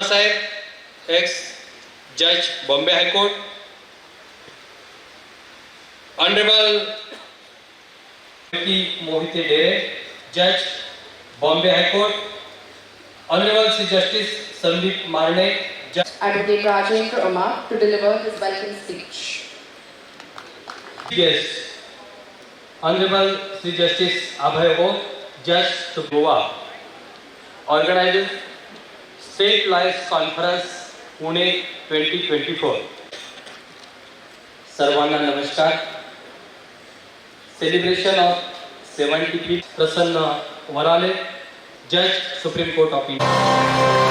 साहेब x जज Bombay high court honourable Mohite Dere जज Bombay high court honourable Shri justice Sandeep Marne Advocate Rajendra Umar to deliver his welcome speech. Yes. Honorable Sri Justice Abhay O, Judge to Goa, set life conference Pune twenty twenty four सर्वांना नमस्कार celebration of seventy fifth Prasanna Varale जज supreme court of India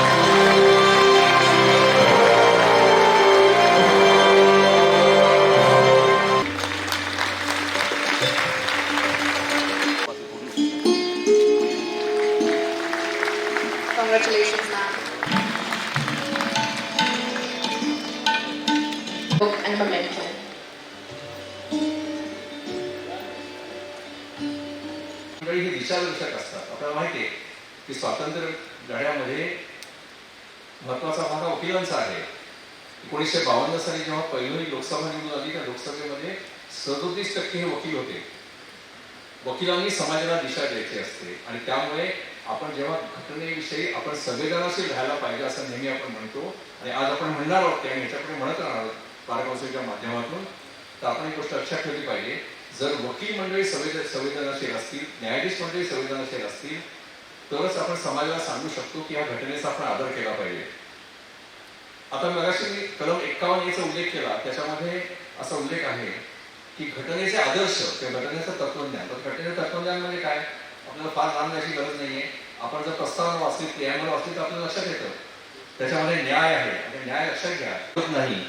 congratulations. मंडळी हे दिशादर्शक असतात. आपल्याला माहिती आहे की स्वातंत्र्य लढ्यामध्ये महत्त्वाचा भाग हा वकिलांचा आहे. एकोणीसशे बावन्न साली जेव्हा पहिली लोकसभा निवडून आली त्या लोकसभेमध्ये सदोतीस टक्के हे वकील होते. वकिलांनी समाजाला दिशा द्यायची असते. आणि त्यामुळे आपण जेव्हा घटनेविषयी आपण संवेदनाशील राहायला पाहिजे असं नेहमी आपण म्हणतो आणि आज आपण म्हणणार आहोत ते आणि ह्याच्याकडे म्हणत राहणार आहोत बार माध्यमातून तर आपण एक गोष्ट लक्षात ठेवली पाहिजे. जर वकील मंडळी संवेद संवेदनशील असतील न्यायाधीश मंडळी संवेदनशील असतील तरच आपण समाजाला सांगू शकतो की या घटनेचा आपण आदर केला पाहिजे. आता मगाशी मी कलम एक्कावन्न याचा उल्लेख केला त्याच्यामध्ये असा उल्लेख आहे की घटनेचे आदर्श किंवा घटनेचं तत्वज्ञान तर घटनेचं तत्वज्ञान म्हणजे काय? आपल्याला फार लांब जायची गरज नाहीये. आपण जर प्रस्तावना वाचली प्रियामल वाचली तर आपल्याला लक्षात येतं. त्याच्यामध्ये न्याय आहे. आणि न्याय लक्षात घ्या. होत नाही.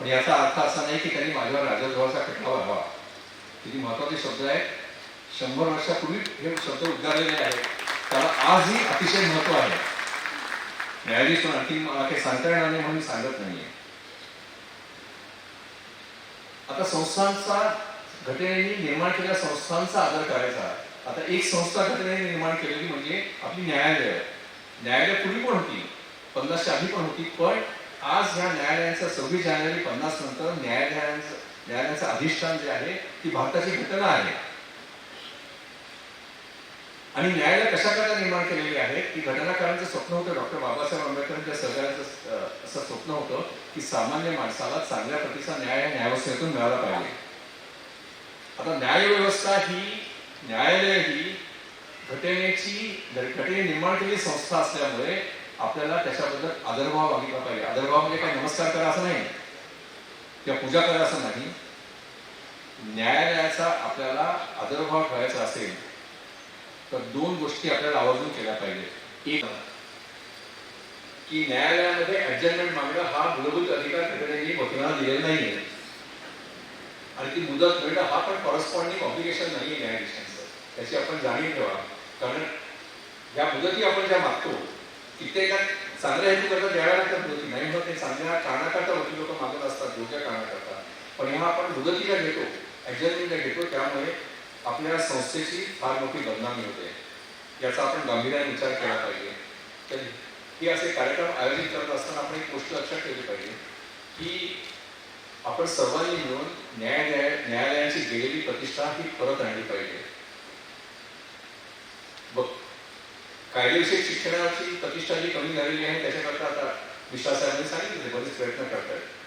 पण याचा अर्थ असा नाही की त्यांनी माझ्यावर राजद्रोहाचा खटला व्हावा. किती महत्त्वाचे शब्द आहेत. शंभर वर्षापूर्वी हे शब्द उद्गारलेले आहेत. त्याला आजही अतिशय महत्त्व आहे. न्यायाधीश पण आणखी मला काही सांगता येणार नाही म्हणून सांगत नाहीये. आता संस्थांचा घटनेने निर्माण केलेल्या संस्थांचा आदर करायचा. आता एक संस्था घटनेने निर्माण केलेली म्हणजे आपली न्यायालय. न्यायालय पूर्वी पण होती. पन्नासच्या आधी पण होती. पण आज ह्या न्यायालयाचा सव्वीस जानेवारी पन्नास नंतर न्यायालयांचं न्यायालयाचं अधिष्ठान जे आहे ती भारताची घटना आहे. आणि न्यायालय कशा निर्माण केलेली आहे की घटनाकारांचं स्वप्न होतं. डॉक्टर बाबासाहेब आंबेडकरांच्या सहकार्याचं असं स्वप्न होतं की सामान्य माणसाला चांगल्या प्रतीचा न्याय न्यायव्यवस्थेतून मिळाला पाहिजे. आता न्यायव्यवस्था ही न्यायालय ही घटनेची घटने निर्माण केलेली संस्था असल्यामुळे आपल्याला त्याच्याबद्दल आदरभाव मागितला पाहिजे. आदरभाव म्हणजे काय? नमस्कार करा असं नाही. किंवा पूजा करा असं नाही न्यायालयाचा आपल्याला आदरभाव ठेवायचा असेल तर दोन गोष्टी आपल्याला आवर्जून केल्या पाहिजे एक की न्यायालयामध्ये ऍडजस्टमेंट मागणं हा मूलभूत अधिकार घटनेने वकिलांना दिलेला नाहीये. आणि ती मुदत मिळणं हा पण कॉरस्पॉन्डिंग ऑब्लिगेशन नाहीये न्यायाधीशांचं. त्याची आपण जाणीव ठेवा. कारण या मुदती आपण ज्या मागतो कित्येकात चांगल्या हेतू करता द्याव्या लागतात नाही मग ते चांगल्या कारणाकरता वकील लोक मागत असतात योग्य कारणाकरता. पण ह्या आपण दुगतीला घेतो ऍडजस्टमेंट घेतो त्यामुळे आपल्या संस्थेची फार मोठी बदनामी होते. याचा आपण गांभीर्याने विचार केला पाहिजे. तर हे असे कार्यक्रम आयोजित करत असताना आपण एक गोष्ट लक्षात ठेवली पाहिजे की आपण सर्वांनी मिळून न्यायालया न्यायालयाची गेलेली प्रतिष्ठा ही परत आणली पाहिजे. बघ कायदेशीर शिक्षणाची प्रतिष्ठा जी कमी झालेली आहे त्याच्याकरता आता विश्वासाने सांगितले बरेच प्रयत्न करतात